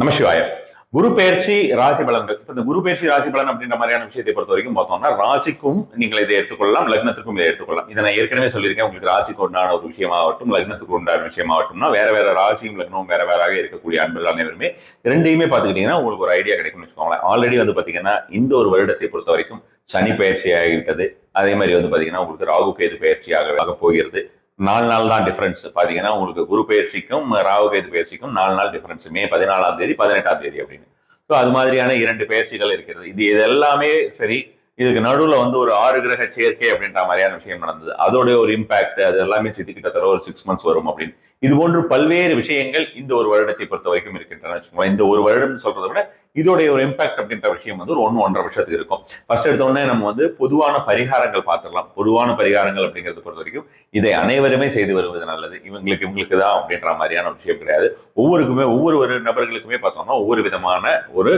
நமசிவாய குரு பெயர்ச்சி ராசி பலன்கள். இப்ப இந்த குரு பெயர்ச்சி ராசி பலன் அப்படின்ற மாதிரியான விஷயத்தை பொறுத்த வரைக்கும் பார்த்தோம்னா ராசிக்கும் நீங்கள் இதை எடுத்துக்கொள்ளலாம் லக்னத்துக்கும் இதை எடுத்துக்கொள்ளலாம். இதை நான் ஏற்கனவே சொல்லியிருக்கேன். உங்களுக்கு ராசிக்கு உண்டான ஒரு விஷயமாகட்டும் லக்னத்துக்கு உண்டான விஷயமாகட்டும்னா வேற வேற ராசியும் லக்னமும் வேற வேறாக இருக்கக்கூடிய அன்பர்கள் அனைவருமே ரெண்டையுமே பார்த்துக்கிட்டீங்கன்னா உங்களுக்கு ஒரு ஐடியா கிடைக்கும்னு வச்சுக்கோங்களேன். ஆல்ரெடி வந்து பாத்தீங்கன்னா இந்த ஒரு வருடத்தை பொறுத்த வரைக்கும் சனி பயிற்சி ஆகிவிட்டது. அதே மாதிரி வந்து பாத்தீங்கன்னா உங்களுக்கு ராகு கேது பயிற்சியாக ஆக போகிறது. நாலு நாள் தான் டிஃபரன்ஸ் பார்த்தீங்கன்னா உங்களுக்கு குரு பயிற்சிக்கும் ராகு கேது பயிற்சிக்கும் நாலு நாள் டிஃபரன்ஸ் மே பதினாலாம் தேதி பதினெட்டாம் தேதி அப்படின்னு. ஸோ அது மாதிரியான இரண்டு பயிற்சிகள் இருக்கிறது. இது இது எல்லாமே சரி இதுக்கு நடுவில் வந்து ஒரு ஆறு கிரக சேர்க்கை அப்படின்ற மாதிரியான விஷயம் நடந்தது. அதோடைய ஒரு இம்பாக்ட் அது எல்லாமே சேர்த்து கிட்டத்தட்ட ஒரு சிக்ஸ் மந்த்ஸ் வரும் அப்படின்னு. இது போன்று பல்வேறு விஷயங்கள் இந்த ஒரு வருடத்தை பொறுத்த வரைக்கும் இருக்கின்றன வச்சுக்கோங்களேன். இந்த ஒரு வருடம் சொல்றதை விட இதோடைய ஒரு இம்பாக்ட் அப்படின்ற விஷயம் வந்து ஒரு ஒன்று ஒன்றரை வருஷத்துக்கு இருக்கும். ஃபர்ஸ்ட் எடுத்தோடனே நம்ம வந்து பொதுவான பரிகாரங்கள் பார்த்துடலாம். பொதுவான பரிகாரங்கள் அப்படிங்கிறத பொறுத்த வரைக்கும் இதை அனைவருமே செய்து வருவது நல்லது. இவங்களுக்கு இவங்களுக்கு தான் அப்படின்ற மாதிரியான விஷயம் கிடையாது. ஒவ்வொருக்குமே ஒவ்வொரு ஒரு நபர்களுக்குமே பார்த்தோம்னா ஒவ்வொரு விதமான ஒரு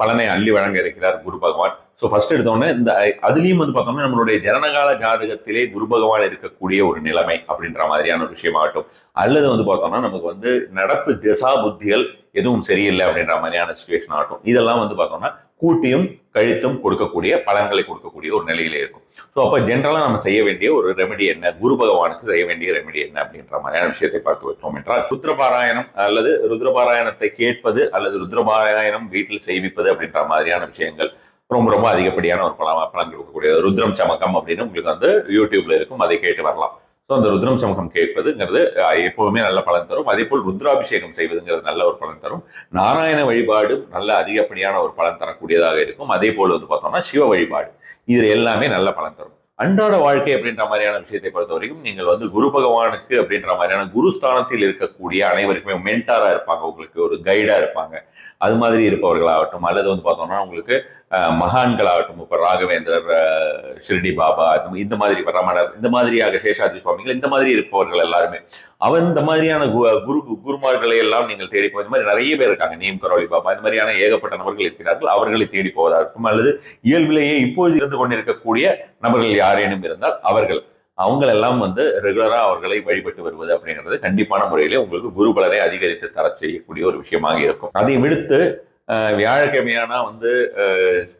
பலனை அள்ளி வழங்க இருக்கிறார் குரு பகவான். ஸோ ஃபர்ஸ்ட் எடுத்தோடனே இந்த அதுலேயும் வந்து பார்த்தோம்னா நம்மளுடைய ஜனனகால ஜாதகத்திலே குரு பகவான் இருக்கக்கூடிய ஒரு நிலைமை அப்படின்ற மாதிரியான ஒரு விஷயமாகட்டும். அல்லது வந்து பார்த்தோம்னா நமக்கு வந்து நடப்பு திசா புத்திகள் எதுவும் சரியில்லை அப்படின்ற மாதிரியான சுச்சுவேஷன் ஆகட்டும். இதெல்லாம் வந்து பார்த்தோம்னா கூட்டியும் கழித்தும் கொடுக்கக்கூடிய பலன்களை கொடுக்கக்கூடிய ஒரு நிலையில இருக்கும். ஸோ அப்போ ஜென்ரலாக நம்ம செய்ய வேண்டிய ஒரு ரெமெடி என்ன? குரு பகவானுக்கு செய்ய வேண்டிய ரெமெடி என்ன அப்படின்ற மாதிரியான விஷயத்தை பார்த்து வைத்தோம் என்றால் ருத்ரபாராயணம் அல்லது ருத்ரபாராயணத்தை கேட்பது அல்லது ருத்ரபாராயணம் வீட்டில் செய்விப்பது அப்படின்ற மாதிரியான விஷயங்கள். ரொம்ப ரொம்ப அதிகப்படியான ஒரு பலம் பலன் கொடுக்கக்கூடிய ருத்ரம் சமக்கம் அப்படின்னு உங்களுக்கு வந்து யூடியூப்ல இருக்கும். அதை கேட்டு வரலாம். ஸோ அந்த ருத்ரம் சமக்கம் கேட்பதுங்கிறது எப்போவுமே எப்பவுமே நல்ல பலன் தரும். அதே போல் ருத்ராபிஷேகம் செய்வதுங்கிறது நல்ல ஒரு பலன் தரும். நாராயண வழிபாடு நல்ல அதிகப்படியான ஒரு பலன் தரக்கூடியதாக இருக்கும். அதே போல் வந்து பார்த்தோம்னா சிவ வழிபாடு. இது எல்லாமே நல்ல பலன் தரும். அன்றாட வாழ்க்கை அப்படின்ற மாதிரியான விஷயத்தை பொறுத்த வரைக்கும் நீங்கள் வந்து குரு பகவானுக்கு அப்படின்ற மாதிரியான குருஸ்தானத்தில் இருக்கக்கூடிய அனைவருக்குமே மென்டாராக இருப்பாங்க. உங்களுக்கு ஒரு கைடாக இருப்பாங்க. அது மாதிரி இருப்பவர்களாகட்டும் அல்லது வந்து பார்த்தோம்னா உங்களுக்கு மகான்களாகட்டும் இப்போ ராகவேந்திரர் ஷிரடி பாபா இந்த- மாதிரி ரமணர் இந்த மாதிரியாக சேஷாதி சுவாமிகள் இந்த மாதிரி இருப்பவர்கள் எல்லாருமே. அவன் இந்த மாதிரியான கு- குரு குருமார்களை எல்லாம் நீங்கள் தேடி போய் இந்த மாதிரி நிறைய பேர் இருக்காங்க. நீம் கரோலி பாபா இந்த மாதிரியான ஏகப்பட்ட நபர்கள் இருக்கிறார்கள். அவர்களை தேடி போவதாகட்டும் அல்லது இயல்பிலேயே இப்போது இருந்து கொண்டிருக்கக்கூடிய நபர்கள் யாரேனும் இருந்தால் அவர்கள் அவங்களெல்லாம் வந்து ரெகுலரா அவர்களை வழிபட்டு வருவது அப்படிங்கிறது கண்டிப்பான முறையிலே உங்களுக்கு குரு பலனை அதிகரித்து தர செய்யக்கூடிய ஒரு விஷயமாக இருக்கும். அதை விடுத்து வியாழக்கிழமையானா வந்து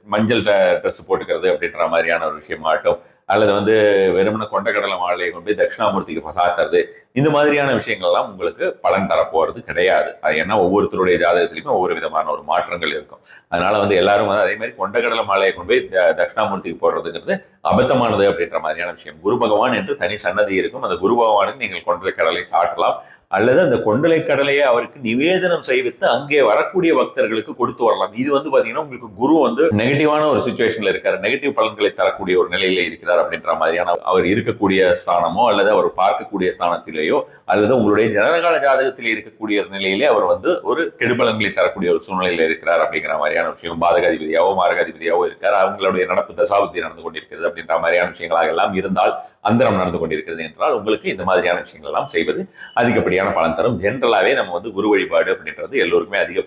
மஞ்சள் ட்ரெஸ் போட்டுக்கிறது அப்படின்ற மாதிரியான ஒரு விஷயமாகட்டும் அல்லது வந்து வெறுமன கொண்டக்கடலை மாலையை கொண்டு போய் தட்சிணாமூர்த்திக்கு சாத்துறது இந்த மாதிரியான விஷயங்கள்லாம் உங்களுக்கு பலன் தரப்போறது கிடையாது. அது ஏன்னா ஒவ்வொருத்தருடைய ஜாதகத்திலையுமே ஒவ்வொரு விதமான ஒரு மாற்றங்கள் இருக்கும். அதனால வந்து எல்லாரும் வந்து அதே மாதிரி கொண்டக்கடலை மாலையை கொண்டு போய் தட்சிணாமூர்த்திக்கு போடுறதுங்கிறது அபத்தமானது அப்படின்ற மாதிரியான விஷயம். குரு பகவான் என்று தனி சன்னதி இருக்கும். அந்த குரு பகவானுக்கு நீங்கள் கொண்டலை கடலை சாட்டலாம். அல்லது அந்த கொண்டலை கடலையை அவருக்கு நிவேதனம் செய்வித்து அங்கே வரக்கூடிய பக்தர்களுக்கு கொடுத்து வரலாம். இது வந்து பாத்தீங்கன்னா உங்களுக்கு குரு வந்து நெகட்டிவான ஒரு சுச்சுவேஷன்ல இருக்காரு. நெகட்டிவ் பலன்களை தரக்கூடிய ஒரு நிலையில இருக்கிறார். அப்படின்ற மாதிரியான அவர் இருக்கக்கூடிய ஸ்தானமோ அல்லது அவர் பார்க்கக்கூடிய ஸ்தானத்திலேயோ அல்லது உங்களுடைய ஜனகால ஜாதகத்தில் இருக்கக்கூடிய நிலையிலே அவர் வந்து ஒரு கெடுபலங்களை தரக்கூடிய ஒரு சூழ்நிலையில் இருக்கிறார் அப்படிங்கிற மாதிரியான விஷயம் பாதகாதிபதியாவோ மாரகாதிபதியாவோ இருக்கார். அவங்களுடைய நடப்பு தசாபுத்தி நடந்து கொண்டிருக்கிறது அப்படின்ற மாதிரியான விஷயங்களாக எல்லாம் இருந்தால் அந்தரம் நடந்து கொண்டிருக்கிறது என்றால் உங்களுக்கு இந்த மாதிரியான விஷயங்கள் எல்லாம் செய்வது அதிகப்படியான பலன் தரும். ஜென்ரலாகவே நம்ம வந்து குரு வழிபாடு அப்படின்றது எல்லோருக்குமே அதிக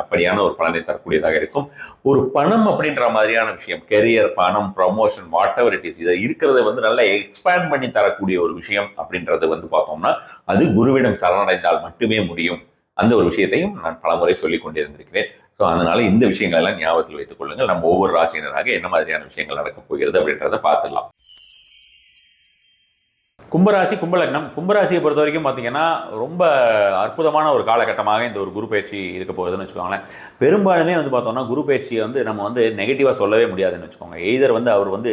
அப்படியான ஒரு பலனை தரக்கூடியதாக இருக்கும். ஒரு பணம் அப்படின்ற மாதிரியான விஷயம் கெரியர் பணம் promotion whatever it is இதை இருக்கிறத வந்து நல்லா எக்ஸ்பேண்ட் பண்ணி தரக்கூடிய ஒரு விஷயம் அப்படின்றது வந்து பார்த்தோம்னா அது குருவிடம் சரணடைந்தால் மட்டுமே முடியும். அந்த ஒரு விஷயத்தையும் நான் பலமுறை சொல்லிக் கொண்டிருந்திருக்கிறேன் ஸோ அதனால இந்த விஷயங்கள் எல்லாம் ஞாபகத்தில் வைத்துக் கொள்ளுங்கள். நம்ம ஒவ்வொரு ராசியினராக என்ன மாதிரியான விஷயங்கள் நடக்கப் போகிறது அப்படின்றத பார்த்துடலாம். கும்பராசி கும்பலக்னம். கும்பராசியை பொறுத்த வரைக்கும் பார்த்தீங்கன்னா ரொம்ப அற்புதமான ஒரு காலகட்டமாக இந்த ஒரு குரு பயிற்சி இருக்க போகுதுன்னு வச்சுக்கோங்களேன். பெரும்பாலுமே வந்து பார்த்தோம்னா குரு பயிற்சியை வந்து நம்ம வந்து நெகட்டிவாக சொல்லவே முடியாதுன்னு வச்சுக்கோங்க. எய்தர் வந்து அவர் வந்து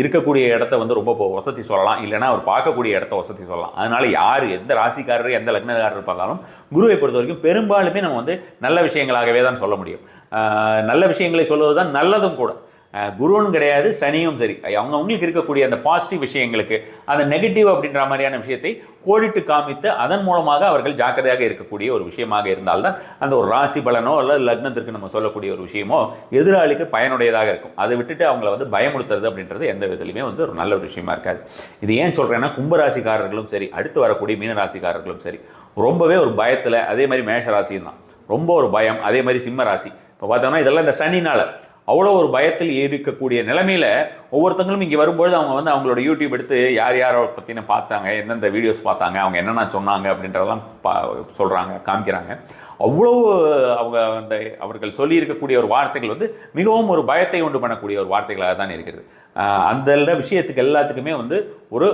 இருக்கக்கூடிய இடத்த வந்து ரொம்ப வசதி சொல்லலாம். இல்லைனா அவர் பார்க்கக்கூடிய இடத்த வசதி சொல்லலாம். அதனால் யார் எந்த ராசிக்காரர் எந்த லக்னக்காரர் பார்த்தாலும் குருவை பொறுத்த வரைக்கும் பெரும்பாலுமே நம்ம வந்து நல்ல விஷயங்களாகவே தான் சொல்ல முடியும். நல்ல விஷயங்களை சொல்வது தான் நல்லதும் கூட. குருவும் கிடையாது சனியும் சரி. அவங்க அவங்களுக்கு இருக்கக்கூடிய அந்த பாசிட்டிவ் விஷயங்களுக்கு அந்த நெகட்டிவ் அப்படின்ற மாதிரியான விஷயத்தை கோடிட்டு காமித்து அதன் மூலமாக அவர்கள் ஜாக்கிரதையாக இருக்கக்கூடிய ஒரு விஷயமாக இருந்தால்தான் அந்த ஒரு ராசி பலனோ அல்லது லக்னத்திற்கு நம்ம சொல்லக்கூடிய ஒரு விஷயமோ எதிராளிக்கு பயனுடையதாக இருக்கும். அதை விட்டுட்டு அவங்கள வந்து பயமுடுத்துறது அப்படின்றது எந்த விதத்துலையுமே வந்து ஒரு நல்ல ஒரு விஷயமா இருக்காது. இது ஏன் சொல்கிறேன்னா கும்பராசிக்காரர்களும் சரி அடுத்து வரக்கூடிய மீனராசிக்காரர்களும் சரி ரொம்பவே ஒரு பயத்தில் அதே மாதிரி மேஷ ராசியும் தான். ரொம்ப ஒரு பயம் அதே மாதிரி சிம்ம ராசி இப்போ பார்த்தோம்னா இதெல்லாம் இந்த சனினால் அவ்வளோ ஒரு பயத்தில் இருக்கக்கூடிய நிலைமையில் ஒவ்வொருத்தங்களும் இங்கே வரும்பொழுது அவங்க வந்து அவங்களோட யூடியூப் எடுத்து யார் யாரை பற்றின பார்த்தாங்க எந்தெந்த வீடியோஸ் பார்த்தாங்க அவங்க என்னென்ன சொன்னாங்க அப்படின்றதெல்லாம் பா சொல்கிறாங்க காமிக்கிறாங்க. அவ்வளோ அவங்க அந்த அவர்கள் சொல்லியிருக்கக்கூடிய ஒரு வார்த்தைகள் வந்து மிகவும் ஒரு பயத்தை உண்டு பண்ணக்கூடிய ஒரு வார்த்தைகளாக தான் இருக்கிறது. அந்த விஷயத்துக்கு எல்லாத்துக்குமே வந்து ஒரு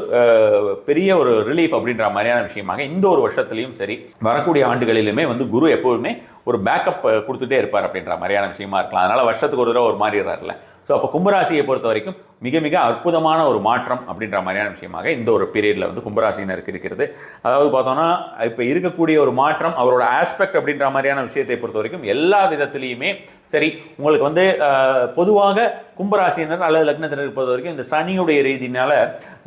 பெரிய ஒரு ரிலீஃப் அப்படின்ற மாதிரியான விஷயமாக இந்த ஒரு வருஷத்துலையும் சரி வரக்கூடிய ஆண்டுகளிலுமே வந்து குரு எப்போதுமே ஒரு பேக்கப் கொடுத்துட்டே இருப்பார் அப்படின்ற மாதிரியான விஷயமா இருக்கலாம். அதனால் வருஷத்துக்கு ஒரு தடவை ஒரு மாறிடுறாருல ஸோ அப்போ கும்பராசியை பொறுத்த வரைக்கும் மிக மிக அற்புதமான ஒரு மாற்றம் அப்படின்ற மாதிரியான விஷயமாக இந்த ஒரு பீரியடில் வந்து கும்பராசினருக்கு இருக்கிறது. அதாவது பார்த்தோன்னா இப்போ இருக்கக்கூடிய ஒரு மாற்றம் அவரோட ஆஸ்பெக்ட் அப்படின்ற மாதிரியான விஷயத்தை பொறுத்த வரைக்கும் எல்லா விதத்துலேயுமே சரி உங்களுக்கு வந்து பொதுவாக கும்பராசினர் அல்லது லக்னத்தினர் பொறுத்த வரைக்கும் இந்த சனியுடைய ரீதியினால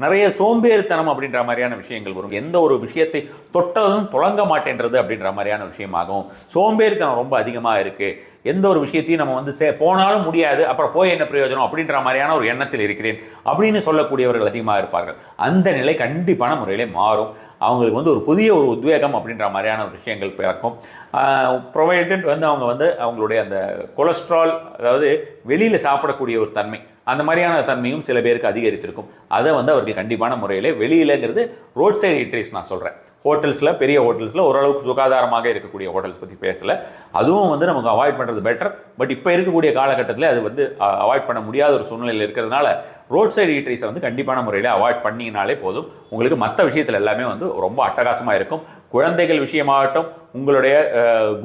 நிறைய சோம்பேறித்தனம் அப்படின்ற மாதிரியான விஷயங்கள் வரும். எந்த ஒரு விஷயத்தை தொட்டதும் தொடங்க மாட்டேன்றது அப்படின்ற மாதிரியான விஷயமாகவும் சோம்பேறித்தனம் ரொம்ப அதிகமாக இருக்குது எந்த ஒரு விஷயத்தையும் நம்ம வந்து சே போனாலும் முடியாது அப்புறம் போய் என்ன பிரயோஜனம் அப்படின்ற மாதிரியான ஒரு எண்ணத்தில் இருக்கிறேன் அப்படின்னு சொல்லக்கூடியவர்கள் அதிகமாக இருப்பார்கள். அந்த நிலை கண்டிப்பான முறையிலே மாறும். அவங்களுக்கு வந்து ஒரு புதிய ஒரு உத்வேகம் அப்படின்ற மாதிரியான ஒரு விஷயங்கள் பிறக்கும். ப்ரொவைடட் வந்து அவங்க வந்து அவங்களுடைய அந்த கொலஸ்ட்ரால் அதாவது வெளியில் சாப்பிடக்கூடிய ஒரு தன்மை அந்த மாதிரியான தன்மையும் சில பேருக்கு அதிகரித்திருக்கும். அதை வந்து அவர்கள் கண்டிப்பான முறையில் வெளியிலங்கிறது ரோட் சைடு இட்ரீஸ் நான் சொல்கிறேன் ஹோட்டல்ஸில் பெரிய ஹோட்டல்ஸில் ஓரளவுக்கு சுகாதாரமாக இருக்கக்கூடிய ஹோட்டல்ஸ் பற்றி பேசலை. அதுவும் வந்து நமக்கு அவாய்ட் பண்ணுறது பெட்டர் பட் இப்போ இருக்கக்கூடிய காலகட்டத்தில் அது வந்து அவாய்ட் பண்ண முடியாத ஒரு சூழ்நிலையில் இருக்கிறதுனால ரோட் சைடு ஈட்ரிஸை வந்து கண்டிப்பான முறையில் அவாய்ட் பண்ணிங்கனாலே போதும். உங்களுக்கு மற்ற விஷயத்தில் எல்லாமே வந்து ரொம்ப அட்டகாசமாக இருக்கும். குழந்தைகள் விஷயமாகட்டும் உங்களுடைய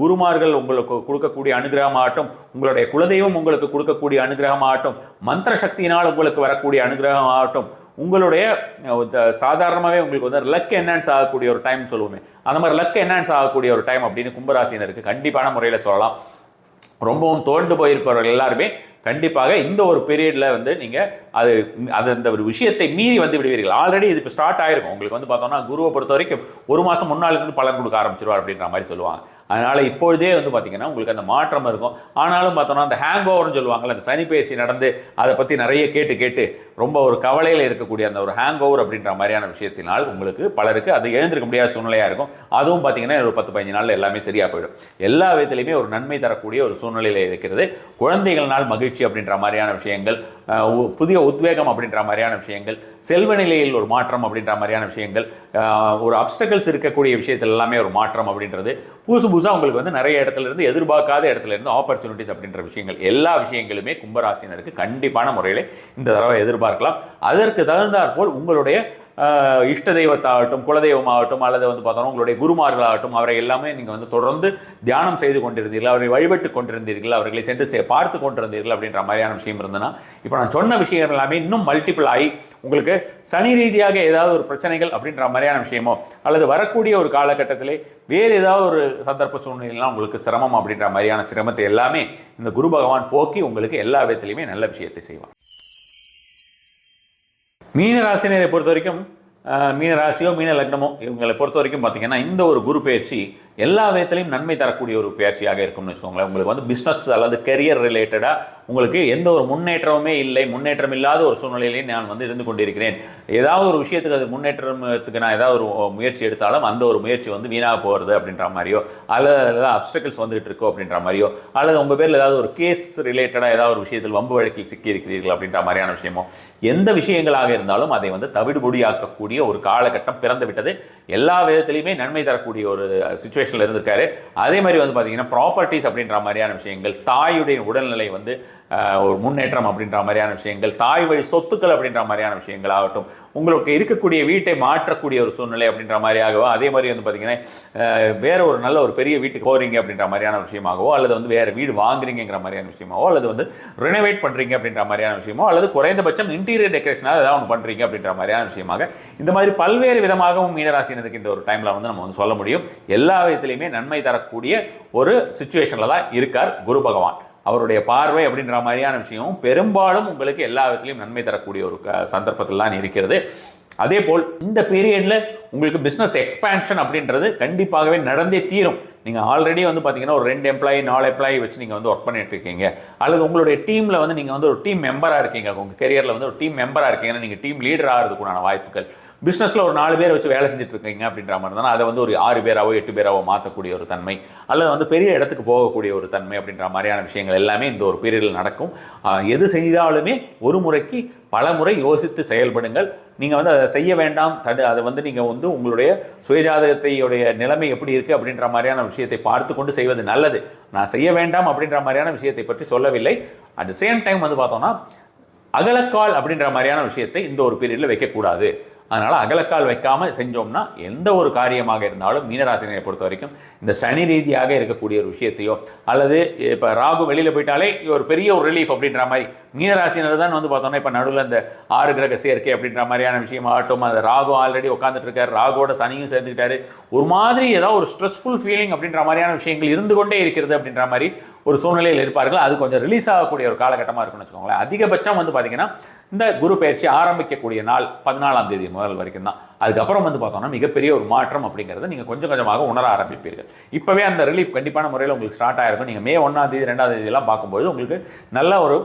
குருமார்கள் உங்களுக்கு கொடுக்கக்கூடிய அனுகிரகமாகட்டும் உங்களுடைய குலதெய்வம் உங்களுக்கு கொடுக்கக்கூடிய அனுகிரகமாகட்டும் மந்திர சக்தியினால் உங்களுக்கு வரக்கூடிய அனுகிரகமாகட்டும் உங்களுடைய சாதாரணமாகவே உங்களுக்கு வந்து லக் என்ஹான்ஸ் ஆகக்கூடிய ஒரு டைம் சொல்லுவோமே. அந்த மாதிரி லக் என்ஹான்ஸ் ஆகக்கூடிய ஒரு டைம் அப்படின்னு கும்பராசினருக்கு கண்டிப்பான முறையில் சொல்லலாம். ரொம்பவும் தோண்டு போயிருப்பவர்கள் எல்லாருமே கண்டிப்பாக இந்த ஒரு பீரியடில் வந்து நீங்கள் அது அது அந்த ஒரு விஷயத்தை மீறி வந்து விடுவீர்கள். ஆல்ரெடி இது இப்போ ஸ்டார்ட் ஆயிருக்கும். உங்களுக்கு வந்து பார்த்தோம்னா குருவை பொறுத்த வரைக்கும் ஒரு மாதம் முன்னாலிருந்து பலன் கொடுக்க ஆரம்பிச்சிருவார் அப்படின்ற மாதிரி சொல்லுவாங்க. அதனால் இப்பொழுதே வந்து பார்த்திங்கன்னா உங்களுக்கு அந்த மாற்றம் இருக்கும். ஆனாலும் பார்த்தோம்னா அந்த ஹேங் ஓவர்னு சொல்லுவாங்கல்ல அந்த சனி பயிற்சி நடந்து அதை பற்றி நிறைய கேட்டு கேட்டு ரொம்ப ஒரு கவலையில் இருக்கக்கூடிய அந்த ஒரு ஹேங் ஓவர் அப்படின்ற மாதிரியான விஷயத்தினால் உங்களுக்கு பலருக்கு அது எழுந்திருக்க முடியாத சூழ்நிலையாக இருக்கும். அதுவும் பார்த்தீங்கன்னா ஒரு பத்து பதினஞ்சு நாளில் எல்லாமே சரியாக போயிடும். எல்லா விதத்திலையுமே ஒரு நன்மை தரக்கூடிய ஒரு சூழ்நிலையில் இருக்கிறது. குழந்தைகள்னால் மகிழ்ச்சி அப்படின்ற மாதிரியான விஷயங்கள் உ- புதிய உத்வேகம் அப்படின்ற மாதிரியான விஷயங்கள் செல்வ நிலையில் ஒரு மாற்றம் அப்படின்ற மாதிரியான விஷயங்கள் ஒரு அப்டக்கல்ஸ் இருக்கக்கூடிய விஷயத்தில் எல்லாமே ஒரு மாற்றம் அப்படின்றது புதுசு புதுசாக உங்களுக்கு வந்து நிறைய இடத்துல இருந்து எதிர்பார்க்காத இடத்துல இருந்து ஆப்பர்ச்சுனிட்டிஸ் அப்படின்ற விஷயங்கள் எல்லா விஷயங்களுமே கும்பராசினருக்கு கண்டிப்பான முறையில் இந்த தடவை பார்க்கலாம். அதற்கு தகுந்தாற்போல் உங்களுடைய இஷ்ட தெய்வத்தாகட்டும் குலதெய்வமாகட்டும் அல்லது வந்து பார்த்தோம்னா உங்களுடைய குருமார்களாகட்டும் அவரை எல்லாமே நீங்கள் வந்து தொடர்ந்து தியானம் செய்து கொண்டிருந்தீர்கள் அவரை வழிபட்டு கொண்டிருந்தீர்கள் அவர்களை சென்று சே பார்த்து கொண்டிருந்தீர்கள் அப்படின்ற மாதிரியான விஷயம் இருந்ததுன்னா இப்போ நான் சொன்ன விஷயம் எல்லாமே இன்னும் மல்டிபிள் ஆகி உங்களுக்கு சனி ரீதியாக ஏதாவது ஒரு பிரச்சனைகள் அப்படின்ற மாதிரியான விஷயமோ அல்லது வரக்கூடிய ஒரு காலகட்டத்திலே வேறு ஏதாவது ஒரு சந்தர்ப்ப சூழ்நிலைலாம் உங்களுக்கு சிரமம் அப்படின்ற மாதிரியான சிரமத்தை எல்லாமே இந்த குரு பகவான் போக்கி உங்களுக்கு எல்லா விதத்திலையுமே நல்ல விஷயத்தை செய்வான் மீன ராசினரை பொறுத்த வரைக்கும் மீன ராசியோ மீன லக்னமோ இவங்களை பொறுத்த வரைக்கும் பார்த்திங்கன்னா இந்த ஒரு குரு பயிற்சி எல்லா விதத்துலையும் நன்மை தரக்கூடிய ஒரு பயிற்சியாக இருக்கும்னு வச்சுக்கோங்களேன். உங்களுக்கு வந்து பிஸ்னஸ் அல்லது கெரியர் ரிலேட்டடாக உங்களுக்கு எந்த ஒரு முன்னேற்றமுமே இல்லை முன்னேற்றம் இல்லாத ஒரு சூழ்நிலையிலே நான் வந்து இருந்து கொண்டிருக்கிறேன். ஏதாவது ஒரு விஷயத்துக்கு அது முன்னேற்றத்துக்கு நான் ஏதாவது ஒரு முயற்சி எடுத்தாலும் அந்த ஒரு முயற்சி வந்து வீணாக போகிறது அப்படின்ற மாதிரியோ அல்லது ஏதாவது அப்டக்கல்ஸ் வந்துகிட்டு இருக்கோ அப்படின்ற மாதிரியோ அல்லது உங்கள் பேரில் ஏதாவது ஒரு கேஸ் ரிலேட்டடாக ஏதாவது ஒரு விஷயத்தில் வம்பு வழக்கில் சிக்கி இருக்கிறீர்கள் அப்படின்ற மாதிரியான விஷயமோ எந்த விஷயங்களாக இருந்தாலும் அதை வந்து தவிடுபொடியாக்கக்கூடிய ஒரு காலகட்டம் பிறந்து விட்டது எல்லா விதத்துலையுமே நன்மை தரக்கூடிய ஒரு சுச்சுவேஷனில் இருந்திருக்காரு. அதே மாதிரி வந்து பார்த்தீங்கன்னா ப்ராப்பர்ட்டிஸ் அப்படின்ற மாதிரியான விஷயங்கள் தாயுடைய உடல்நிலை வந்து ஒரு முன்னேற்றம் அப்படின்ற மாதிரியான விஷயங்கள் தாய் வழி சொத்துக்கள் அப்படின்ற மாதிரியான விஷயங்கள் ஆகட்டும் உங்களுக்கு இருக்கக்கூடிய வீட்டை மாற்றக்கூடிய ஒரு சூழ்நிலை அப்படின்ற மாதிரியாகவோ அதே மாதிரி வந்து பார்த்தீங்கன்னா வேறு வேற ஒரு நல்ல ஒரு பெரிய வீட்டுக்கு போகிறீங்க அப்படின்ற மாதிரியான விஷயமாகவோ அல்லது வந்து வேற வீடு வாங்குறீங்கிற மாதிரியான விஷயமாவோ அல்லது வந்து ரினோவேட் பண்ணுறீங்க அப்படின்ற மாதிரியான விஷயமோ அல்லது குறைந்தபட்சம் இன்டீரியர் டெக்கரேஷனாக ஏதாவது ஒன்று பண்ணுறீங்க அப்படின்ற மாதிரியான விஷயமாக இந்த மாதிரி பல்வேறு விதமாகவும் மீனராசினருக்கு இந்த ஒரு டைமில் வந்து நம்ம வந்து சொல்ல முடியும். எல்லா விதத்துலையுமே நன்மை தரக்கூடிய ஒரு சுச்சுவேஷனில் தான் இருக்கார் குரு பகவான். அவருடைய பார்வை அப்படின்ற மாதிரியான விஷயம் பெரும்பாலும் உங்களுக்கு எல்லா விதத்துலையும் நன்மை தரக்கூடிய ஒரு க- சந்தர்ப்பத்தில் தான் இருக்கிறது. அதே போல் இந்த பீரியடில் உங்களுக்கு பிஸ்னஸ் எக்ஸ்பேன்ஷன் அப்படின்றது கண்டிப்பாகவே நடந்தே தீரும். நீங்கள் ஆல்ரெடி வந்து பார்த்தீங்கன்னா ஒரு ரெண்டு எம்ப்ளாயி நாலு எம்ப்ளாயி வச்சு நீங்கள் வந்து ஒர்க் பண்ணிட்டு இருக்கீங்க. அல்லது உங்களுடைய டீமில் வந்து நீங்கள் வந்து ஒரு டீம் மெம்பராக இருக்கீங்க. உங்கள் கெரியரில் வந்து ஒரு டீம் மெம்பராக இருக்கீங்கன்னா நீங்கள் டீம் லீடர் ஆகிறதுக்குண்டான வாய்ப்புகள். பிஸ்னஸில் ஒரு நாலு பேரை வச்சு வேலை செஞ்சுட்டு இருக்கீங்க அப்படின்ற மாதிரி இருந்தால் அதை வந்து ஒரு ஆறு பேராவோ எட்டு பேராவோ மாற்றக்கூடிய ஒரு தன்மை அல்லது வந்து பெரிய இடத்துக்கு போகக்கூடிய ஒரு தன்மை அப்படின்ற மாதிரியான விஷயங்கள் எல்லாமே இந்த ஒரு பீரியடில் நடக்கும். எது செய்தாலுமே ஒரு முறைக்கு பல முறை யோசித்து செயல்படுங்கள். நீங்கள் வந்து அதை செய்ய வேண்டாம். தடு அதை வந்து நீங்கள் வந்து உங்களுடைய சுயஜாதகத்தையுடைய நிலைமை எப்படி இருக்குது அப்படின்ற மாதிரியான விஷயத்தை பார்த்து கொண்டு செய்வது நல்லது. நான் செய்ய வேண்டாம் அப்படின்ற மாதிரியான விஷயத்தை பற்றி சொல்லவில்லை. அட் த சேம் டைம் வந்து பார்த்தோம்னா அகலக்கால் அப்படின்ற மாதிரியான விஷயத்தை இந்த ஒரு பீரியடில் வைக்கக்கூடாது. அதனால் அகலக்கால் வைக்காமல் செஞ்சோம்னா எந்த ஒரு காரியமாக இருந்தாலும் மீனராசினியை பொறுத்த வரைக்கும் இந்த சனி ரீதியாக இருக்கக்கூடிய ஒரு விஷயத்தையோ அல்லது இப்போ ராகு வெளியில் போயிட்டாலே ஒரு பெரிய ஒரு ரிலீஃப் அப்படின்ற மாதிரி மீனராசினர் தான் வந்து பார்த்தோம்னா இப்போ நடுவில் இந்த ஆறு கிரக சேர்க்கை அப்படின்ற மாதிரியான விஷயமாகட்டும் அந்த ராகு ஆல்ரெடி உட்காந்துட்டு இருக்காரு ராகுவோட சனியும் சேர்ந்துக்கிட்டாரு. ஒரு மாதிரி ஏதாவது ஒரு ஸ்ட்ரெஸ்ஃபுல் ஃபீலிங் அப்படின்ற மாதிரியான விஷயங்கள் இருந்து கொண்டே இருக்கிறது அப்படின்ற மாதிரி ஒரு சூழ்நிலையில் இருப்பார்கள். அது கொஞ்சம் ரிலீஸ் ஆகக்கூடிய ஒரு காலகட்டமாக இருக்கும்னு வச்சுக்கோங்களேன். அதிகபட்சம் வந்து பார்த்தீங்கன்னா இந்த குரு பயிற்சி ஆரம்பிக்கக்கூடிய நாள் பதினாலாம் தேதி முதல் வரைக்கும் தான். அதுக்கப்புறம் வந்து பார்த்தோம்னா மிகப்பெரிய ஒரு மாற்றம் அப்படிங்கிறத நீங்கள் கொஞ்சம் கொஞ்சமாக உணர ஆரம்பிப்பீர்கள். இப்போவே அந்த ரிலீஃப் கண்டிப்பான முறையில் உங்களுக்கு ஸ்டார்ட் ஆகிருக்கும் நீங்கள் மே ஒன்றாம் தேதி ரெண்டாம் தேதியெல்லாம் பார்க்கும்போது உங்களுக்கு நல்ல ஒரு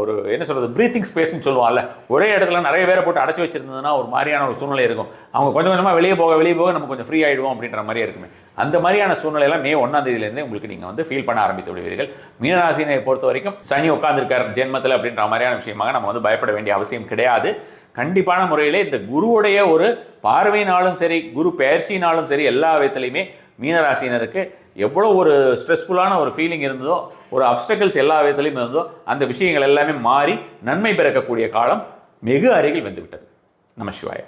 ஒரு என்ன சொல்கிறது ப்ரீத்திங் ஸ்பேஸ்னு சொல்லுவாங்கல்ல. ஒரே இடத்துல நிறைய பேரை போட்டு அடைச்சி வச்சிருந்ததுன்னா ஒரு மாதிரியான ஒரு சூழ்நிலை இருக்கும். அவங்க கொஞ்சம் கொஞ்சமாக வெளியே போக வெளியே போக நம்ம கொஞ்சம் ஃப்ரீ ஆகிடுவோம் அப்படின்ற மாதிரியே இருக்குமே. அந்த மாதிரியான சூழ்நிலையெல்லாம் மே ஒன்றாம் தேதியிலேருந்து உங்களுக்கு நீங்கள் வந்து ஃபீல் பண்ண ஆரம்பித்து விடுவீர்கள். மீனராசினை பொறுத்த வரைக்கும் சனி உட்காந்துருக்கார் ஜென்மத்தில் அப்படின்ற மாதிரியான விஷயமாக நம்ம வந்து பயப்பட வேண்டிய அவசியம் கிடையாது. கண்டிப்பான முறையிலே இந்த குருவுடைய ஒரு பார்வையினாலும் சரி குரு பயிற்சினாலும் சரி எல்லா விதத்துலையுமே மீனராசினருக்கு எவ்வளோ ஒரு ஸ்ட்ரெஸ்ஃபுல்லான ஒரு ஃபீலிங் இருந்ததோ ஒரு அப்டக்கல்ஸ் எல்லா விதத்துலையும் இருந்ததோ அந்த விஷயங்கள் எல்லாமே மாறி நன்மை பிறக்கக்கூடிய காலம் வெகு அருகில் வந்துவிட்டது. நம சிவாய.